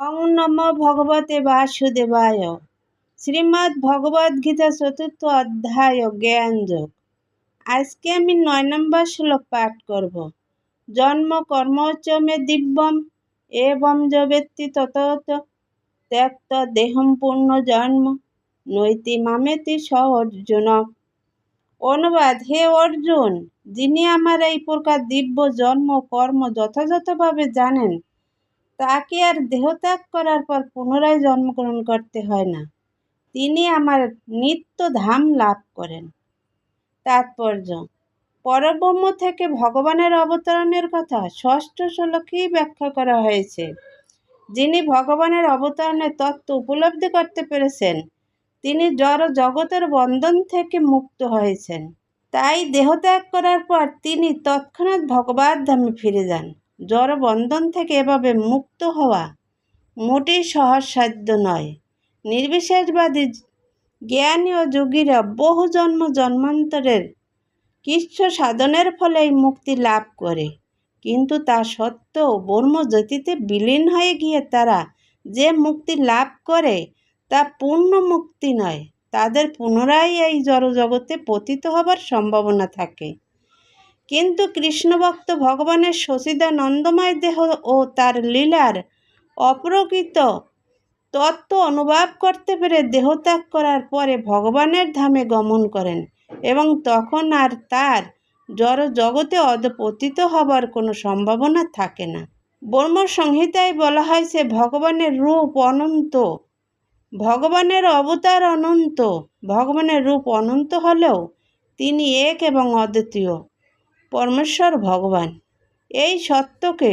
ওং নম ভগবতে বাসুদেবায়। শ্রীমদ্ ভগবদ গীতা চতুর্থ অধ্যায়, জ্ঞান যোগ। আজকে আমি নয় নম্বর শ্লোক পাঠ করব। জন্ম কর্ম মে দিব্যম এবং য ব্যক্তি তত ত্যক্ত দেহম পূর্ণ জন্ম, নৈতি মামেতি স অর্জুন অনুবাদ, হে অর্জুন, যিনি আমার এই প্রকার দিব্য জন্ম কর্ম যথাযথভাবে জানেন তাকে আর দেহত্যাগ করার পর পুনরায় জন্মগ্রহণ করতে হয় না। তিনি আমার নিত্য ধাম লাভ করেন। তাৎপর্য, পরব্রহ্ম থেকে ভগবানের অবতরণের কথা ষষ্ঠ শ্লোকেই ব্যাখ্যা করা হয়েছে। যিনি ভগবানের অবতরণের তত্ত্ব উপলব্ধি করতে পেরেছেন, তিনি জড় জগতের বন্ধন থেকে মুক্ত হয়েছেন। তাই দেহত্যাগ করার পর তিনি তৎক্ষণাৎ ভগবান ধামে ফিরে যান। জড় বন্ধন থেকে এভাবে মুক্ত হওয়া মোটেই সহজসাধ্য নয়। নির্বিশেষবাদী জ্ঞানী ও যোগীরা বহু জন্ম জন্মান্তরের কৃষ্ণ সাধনের ফলে এই মুক্তি লাভ করে। কিন্তু তা সত্ত্বেও ব্রহ্মজ্যোতিতে বিলীন হয়ে গিয়ে তারা যে মুক্তি লাভ করে তা পূর্ণ মুক্তি নয়, তাদের পুনরায় এই জড়জগতে পতিত হবার সম্ভাবনা থাকে। কিন্তু কৃষ্ণভক্ত ভগবানের নন্দময় দেহ ও তার লীলার অপ্রকৃত তত্ত্ব অনুভব করতে পেরে দেহত্যাগ করার পরে ভগবানের ধামে গমন করেন এবং তখন আর তার জড় জগতে অধপতিত হবার কোনো সম্ভাবনা থাকে না। ব্রহ্ম সংহিতায় বলা হয়েছে, ভগবানের রূপ অনন্ত, ভগবানের অবতার অনন্ত, ভগবানের রূপ অনন্ত হলেও তিনি এক এবং অদ্বিতীয়। পরমেশ্বর ভগবান। এই সত্যকে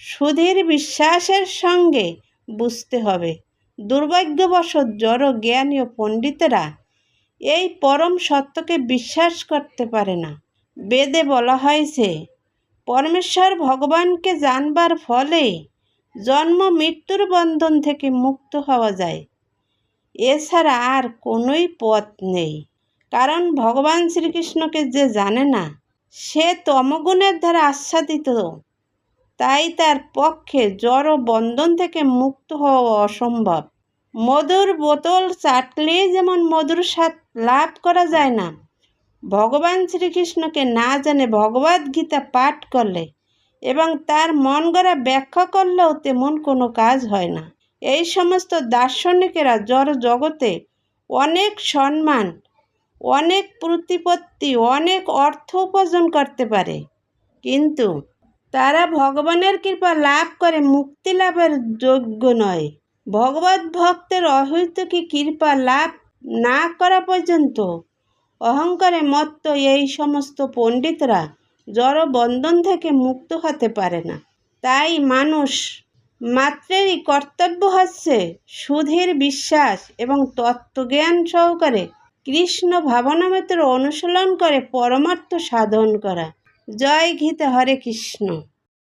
সুধীর বিশ্বাসের সঙ্গে বুঝতে হবে। দুর্ভাগ্যবশত জড় জ্ঞানী ও পণ্ডিতেরা এই পরম সত্যকে বিশ্বাস করতে পারে না। বেদে বলা হয়েছে, পরমেশ্বর ভগবানকে জানবার ফলে জন্ম মৃত্যুর বন্ধন থেকে মুক্ত হওয়া যায়। এছাড়া আর কোনোই পথ নেই। কারণ ভগবান শ্রীকৃষ্ণকে যে জানে না সে তমগুণের দ্বারা আচ্ছাদিত। তাই তার পক্ষে জড় বন্ধন থেকে মুক্ত হওয়া অসম্ভব। মধুর বোতল চাটলে যেমন মধুর স্বাদ লাভ করা যায় না। ভগবান শ্রীকৃষ্ণকে না জানে ভগবদ গীতা পাঠ করলে এবং তার মন গড়া ব্যাখ্যা করলেও তেমন কোনো কাজ হয় না। এই সমস্ত দার্শনিকেরা জড় জগতে অনেক সম্মান অনেক প্রতিপত্তি, অনেক অর্থ উপার্জন করতে পারে। কিন্তু তারা ভগবানের কৃপা লাভ করে মুক্তি লাভের যোগ্য নয়। ভগবত ভক্তের অহৈতুকী কৃপা লাভ না করা পর্যন্ত অহংকারে মত্ত এই সমস্ত পণ্ডিতরা জড় বন্ধন থেকে মুক্ত হতে পারে না। তাই মানুষ মাত্রেরই কর্তব্য হচ্ছে সুধীর বিশ্বাস এবং তত্ত্বজ্ঞান সহকারে কৃষ্ণ ভাবনামিত্র অনুশীলন করে পরমার্থ সাধন করা। জয় ঘিতে হরে কৃষ্ণ।